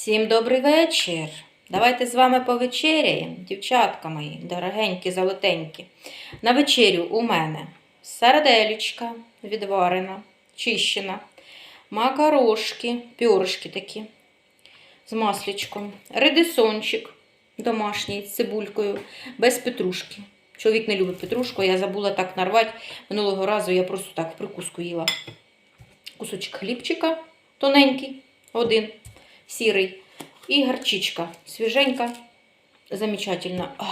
Всім добрий вечір. Давайте з вами повечеряємо, дівчатка мої, дорогенькі, золотенькі. На вечерю у мене сарделічка відварена, чищена, макарошки, пюрешки такі з масличком, редисончик домашній з цибулькою, без петрушки. Чоловік не любить петрушку, я забула так нарвати. Минулого разу я просто так прикуску їла. Кусочок хлібчика тоненький, один, сірий. І гарчичка свіженька, замечательно. А,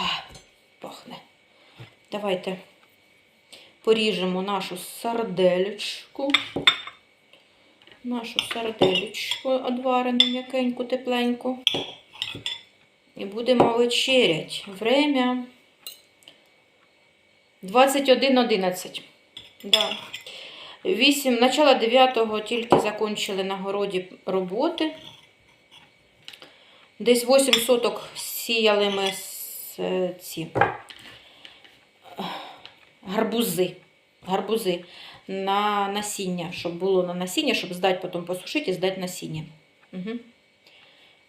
пахне. Давайте поріжемо нашу сарделечку. Нашу сарделечку одварену м'якеньку, тепленьку. І будемо вечерять. Время 21.11. Да. 8, начало 9 тільки закончили на городі роботи. Десь 8 соток сіяли ми е, ці гарбузи. Гарбузи на насіння, щоб було на насіння, щоб здати, потім посушити і здати насіння. Угу.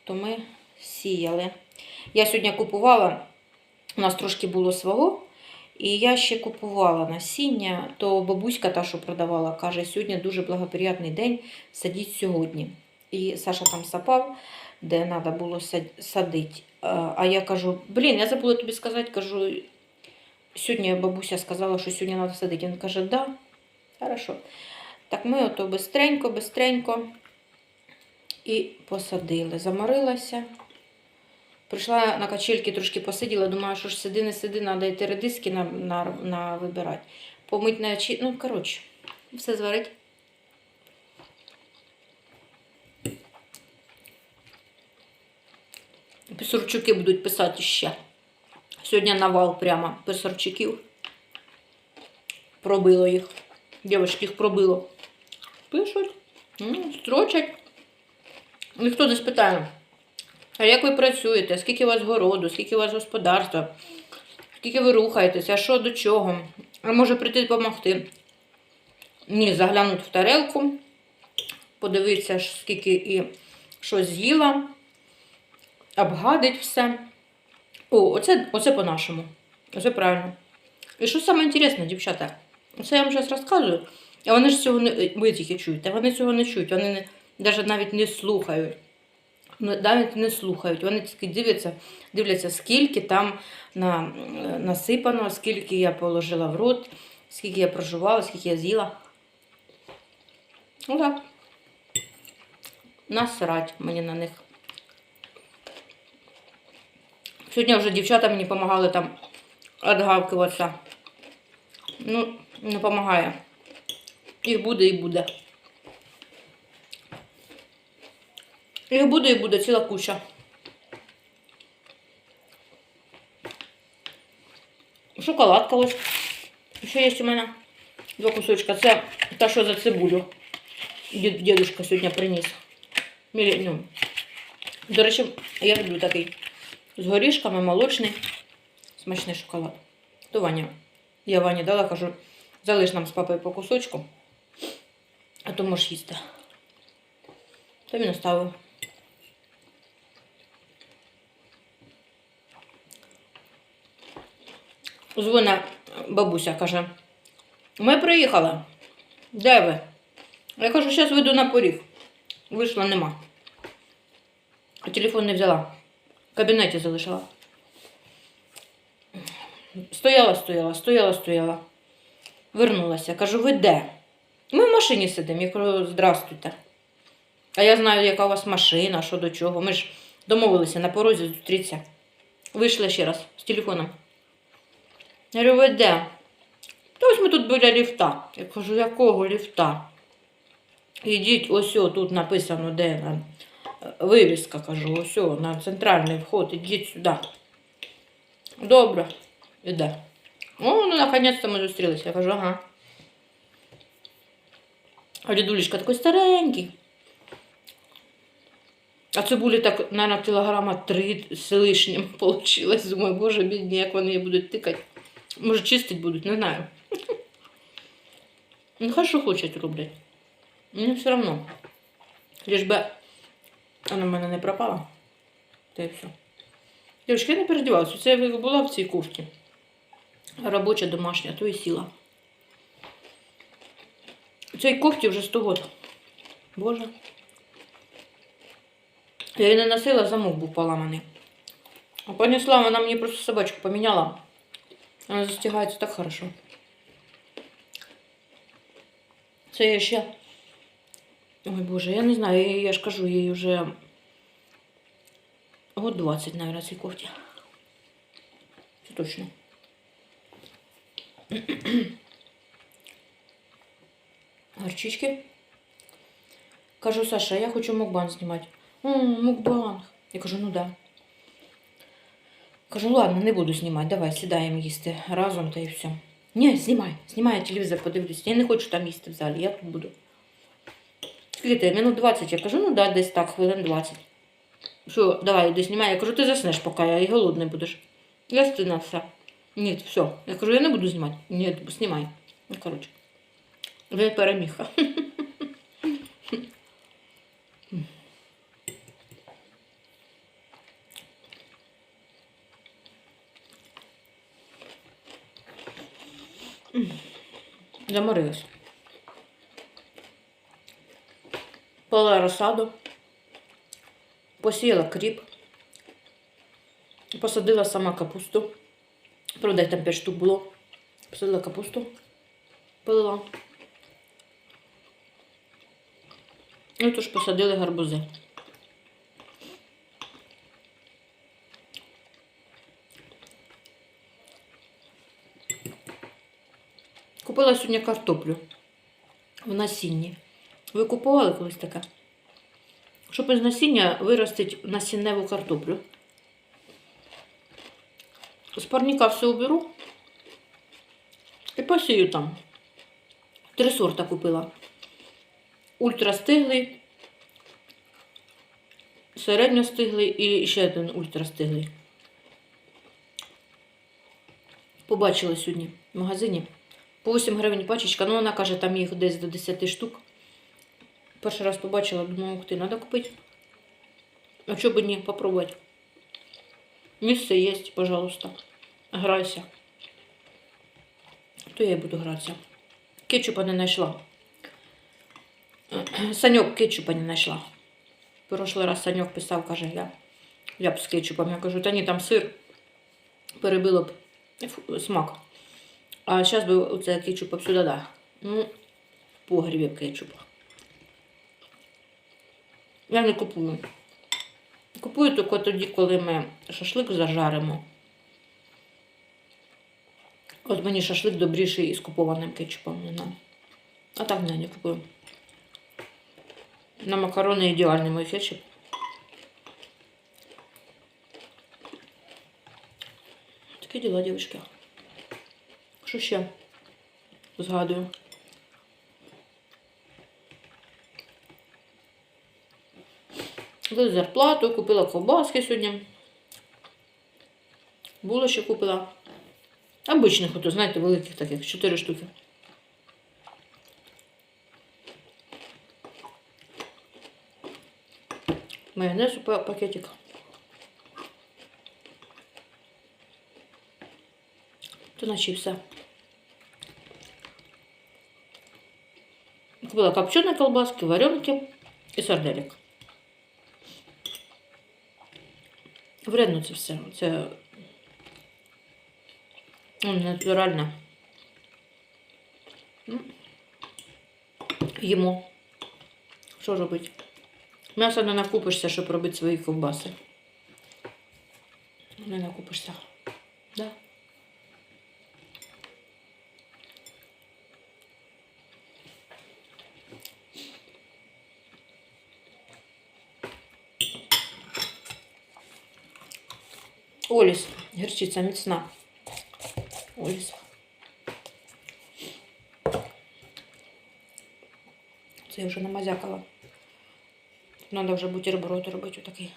То ми сіяли. Я сьогодні купувала, у нас трошки було свого, і я ще купувала насіння, то бабуська та, що продавала, каже, сьогодні дуже благоприятний день, садіть сьогодні. І Саша там сапав, де треба було садити. А я кажу, блін, я забула тобі сказати, кажу, сьогодні бабуся сказала, що сьогодні треба садити. Він каже, да, хорошо. Так ми ото бистренько, бистренько і посадили. Заморилася. Прийшла на качельки, трошки посиділа, думаю, що ж сиди, не сиди, треба йти редиски на, на, на вибирати. Помить на очі. Ну, коротше, все зварить. Писарчуки будуть писати ще. Сьогодні навал прямо писарчуків. Пробило їх. Дівчатки їх пробило. Пишуть, строчать. Ніхто не спитає. А як ви працюєте? Скільки у вас городу, скільки у вас господарства, скільки ви рухаєтеся, що до чого? А може прийти допомогти? Ні, заглянути в тарелку, подивитися, скільки і що з'їла, обгадить все. О, оце, оце по-нашому. Оце правильно. І що саме інтересне, дівчата? Це я вам зараз розказую, а вони ж цього не ви тільки чуєте, вони цього не чують, вони не, навіть навіть не слухають навіть не слухають. Вони тільки дивляться, дивляться, скільки там на, насипано, скільки я положила в рот, скільки я проживала, скільки я з'їла. Ну так. Насрать мені на них. Сьогодні вже дівчата мені допомагали там відгавкуватися. Ну, не допомагає. Їх буде і буде. І буде, і буде ціла куча. Шоколадка ось. Ще є у мене два кусочка. Це та, що за цибулю. Дід, дідушка сьогодні приніс. Міленіум. До речі, я люблю такий. З горішками, молочний, смачний шоколад. То Ваня. Я Вані дала, кажу, залиш нам з папою по кусочку, а то можеш їсти. То він оставив. Дзвоне бабуся, каже, ми приїхали. Де ви? Я кажу, зараз вийду на поріг. Вийшла нема. А телефон не взяла. Кабінеті залишила. Стояла, стояла, стояла, стояла. Вернулася. Кажу, ви де? Ми в машині сидимо. Я кажу, здрастуйте. А я знаю, яка у вас машина, що до чого. Ми ж домовилися на порозі зустрітися. Вийшли ще раз з телефоном. Я говорю, ви де? Та ось ми тут біля ліфта. Я кажу, якого ліфта? Ідіть, ось тут написано, де вивіска, кажу, ось на центральний вход, ідіть сюди. Добре, іде. О, ну наконець-то ми зустрілися. Я кажу, ага. А дідулечка такий старенький. А цибулі так, мабуть, кілограма три з лишнім получилось. Думаю, боже, бідні, як вони її будуть тикати. Може, чистить будуть, не знаю. Ну, хай що хочуть роблять. Мені все одно. Лиш би Вона в мене не пропала. Та й все. Дівчатки, я не передівалася. Це я була в цій кофті. Робоча домашня, то і сіла. Цій кофті вже 100 років. Боже. Я її не носила, замок був поламаний. А понесла, вона мені просто собачку поміняла. Вона застигається так хорошо. Це я ще. Ой Боже, я не знаю, я, ж кажу, їй вже год 20, наверное, цій кофті. Це точно. Горчички. Кажу, Саша, я хочу мукбан знімати. О, мукбанг. Я кажу, ну да. Кажу, ладно, не буду знімати, давай сідаємо їсти разом та і все. Ні, знімай, знімай, я телевізор подивлюсь. Я не хочу там їсти в залі, я тут буду. Скільки минут 20, я кажу, ну да, десь так, хвилин 20. Що, давай, іди знімай. Я кажу, ти заснеш поки, я і голодний будеш. Я стина все. Ні, все. Я кажу, я не буду знімати. Ні, знімай. Ну, коротше. Ви переміг. Заморилась. Пала розсаду, посіяла кріп, посадила сама капусту. Правда, там 5 штук було. Посадила капусту, полила. І тож посадили гарбузи. Купила сьогодні картоплю в насінні. Ви купували колись таке? Щоб із насіння виростити насінневу картоплю. З парника все уберу і посію там. Три сорта купила. Ультрастиглий, середньостиглий і ще один ультрастиглий. Побачила сьогодні в магазині. По 8 гривень пачечка, ну вона каже, там їх десь до 10 штук. Перший раз побачила, думаю, ух ти, треба купити. А чого б ні, попробувати. Місце є, пожалуйста. Грайся. То я і буду гратися. Кетчупа не знайшла. Саньок кетчупа не знайшла. Прошлий раз Саньок писав, каже, я, я б з кетчупом. Я кажу, та ні, там сир перебило б смак. А зараз би оце кетчупа б сюди, да. Ну, в погрібі б кетчуп. Я не купую. Купую тільки тоді, коли ми шашлик зажаримо. От мені шашлик добріший із купованим кетчупом не. А так не, не купую. На макарони ідеальний мой кетчуп. Такі діла, дівчатки. Що ще? Згадую. Дали зарплату, купила ковбаски сьогодні. Булочки купила. Обичних, ото, знаєте, великих таких, 4 штуки. Майонезу па- пакетик. То наче все. Купила копченые колбаски, вареники і сарделек. Вредно це все. Це ну, натурально. Ну, Їмо. Що робити? М'яса не накупишся, щоб робити свої ковбаси. Не накупишся. Да. Оліс. Гірчиця міцна. Оліс. Це я вже намазякала. Надо вже бутерброд робити отакий.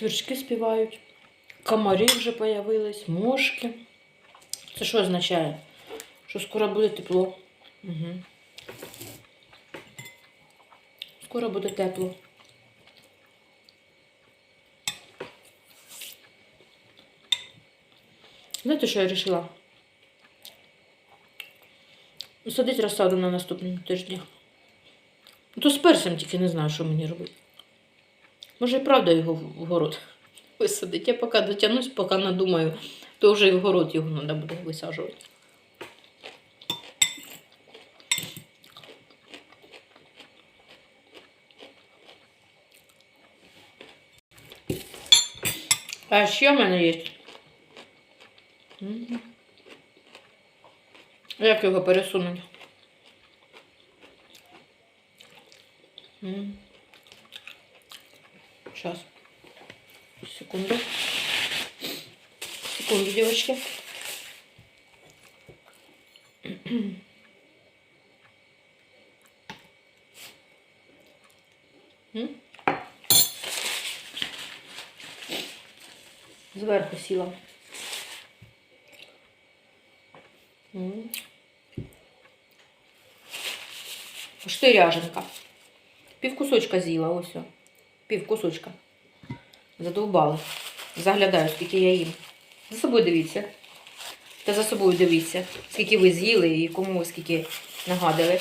Свірчки співають. Комарі вже появились, мошки. Це що означає? Що скоро буде тепло. Угу. Скоро буде тепло. Знаєте, що я вирішила? Садить розсаду на наступному тижні. Ну, То з персом тільки не знаю, що мені робити. Може, і правда його в город висадить. Я поки дотягнусь, поки надумаю, то вже і в город його треба буде висаджувати. А ще в мене є. Як його пересунути? Сейчас. Секунду. Секунду, девочки. Зверху сіла. Штиряженка. Пів кусочка з'їла, ось. Пів кусочка. Задовбали. Заглядаю, скільки я їм. За собою дивіться. Та за собою дивіться, скільки ви з'їли і кому ви скільки нагадали.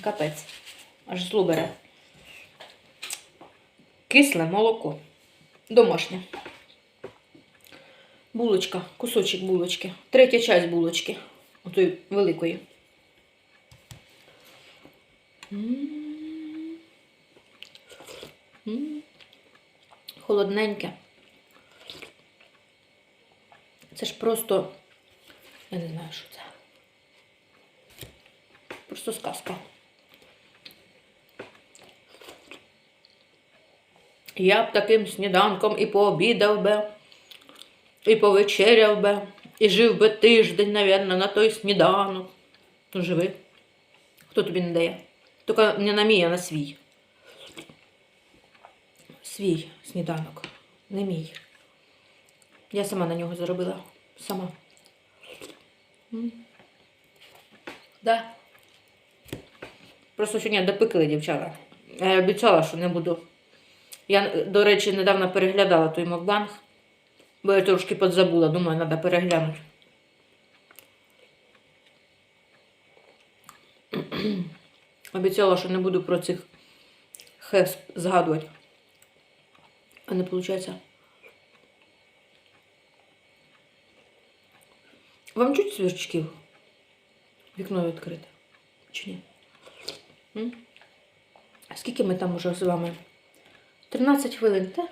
Капець. Аж зло бере. Кисле молоко. Домашнє. Булочка, кусочок булочки. Третя часть булочки. Отої великої. М. Холодненьке. Це ж просто. Я не знаю, що це. Просто сказка. Я б таким сніданком і пообідав би, і повечеряв би, і жив би тиждень, навірно, на той сніданок. Ну, живи. Хто тобі не дає? Тільки не на мій, а на свій. Свій сніданок. Не мій. Я сама на нього заробила. Сама. М. Да. Просто сьогодні допекли дівчата. Я обіцяла, що не буду. Я, до речі, недавно переглядала той мокбанг, бо я трошки подзабула, думаю, треба переглянути. Обіцяла, що не буду про цих хес згадувати. А не виходить. Вам чуть сверчки? Вікно відкрите. Чи ні? М? Скільки ми там уже з вами? 13 хвилин, так?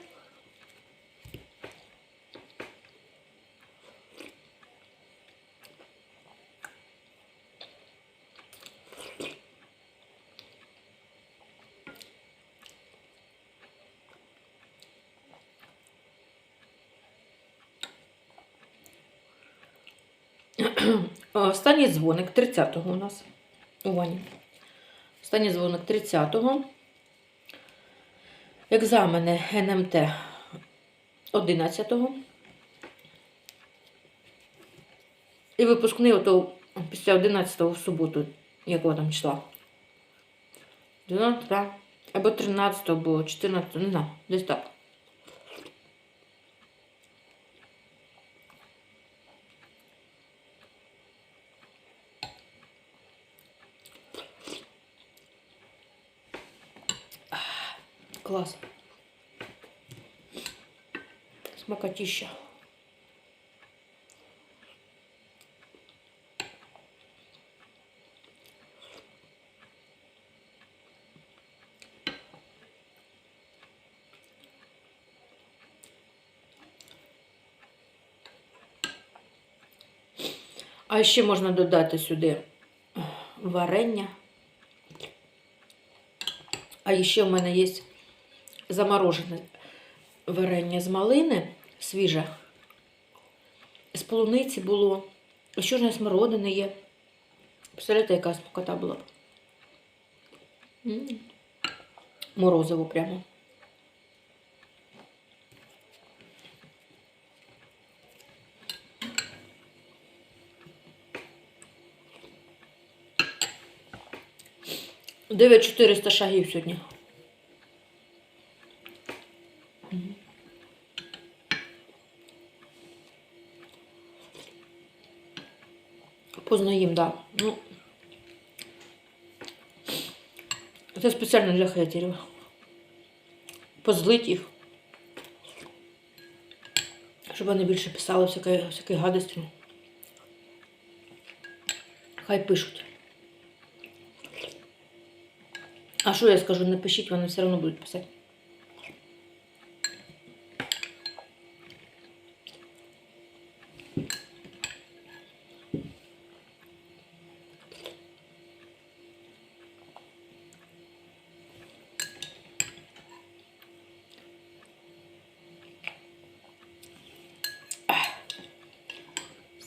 Останній дзвоник 30-го у нас у Вані. Останній дзвоник 30-го. Екзамени НМТ 11-го. І випускний ото після 11-го в суботу, якого там числа. 12, да. або 13 або 14, не знаю, десь так. Клас. Смакотища. А ще можна додати сюди варення. А ще в мене є заморожене варення з малини свіже. З полуниці було. Що ж не смородини є? Представляєте, яка смакота була Морозиво прямо. Дев'ять 400 шагів сьогодні. Поздно їм, да. Ну, це спеціально для хейтерів. Позлить їх. Щоб вони більше писали всякої, всякої гадості. Хай пишуть. А що я скажу, не пишіть, вони все одно будуть писати.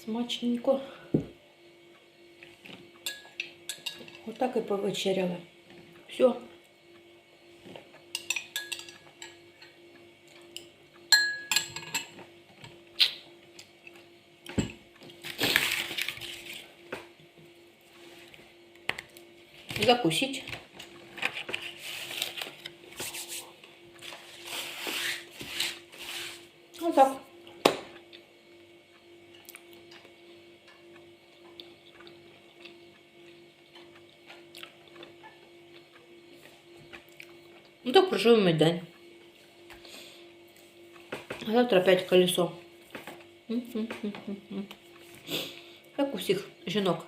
Смачненько. Отак і повечеряли. Все. Закусить. Ну так прожив мій день. А завтра опять колесо. Як у всіх жінок.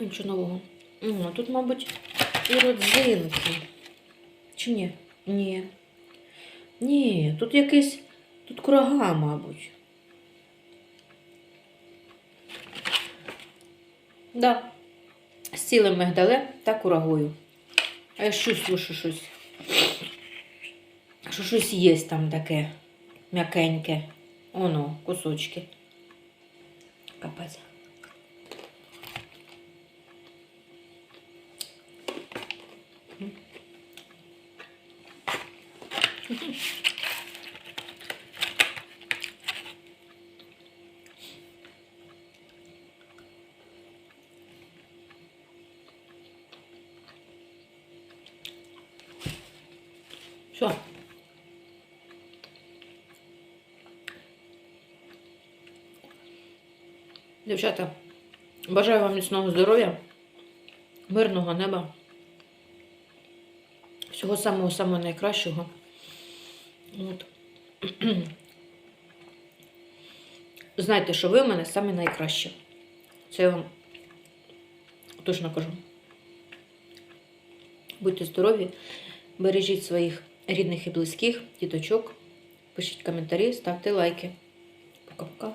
Нічого нового. М, Тут, мабуть, і родзинки. Чи ні? Ні. Ні, тут якийсь. Тут курага, мабуть. Да. З цілим мигдалем та курагою. А я чувствую, що щось. Що щось є там таке м'якеньке. Оно, кусочки. Капець. Все. Дівчата, бажаю вам міцного здоров'я, мирного неба, всього самого-самого найкращого. От. Знайте, що ви в мене саме найкраще. Це я вам точно кажу. Будьте здорові, бережіть своїх рідних і близьких, діточок, пишіть коментарі, ставте лайки. Пока-пока.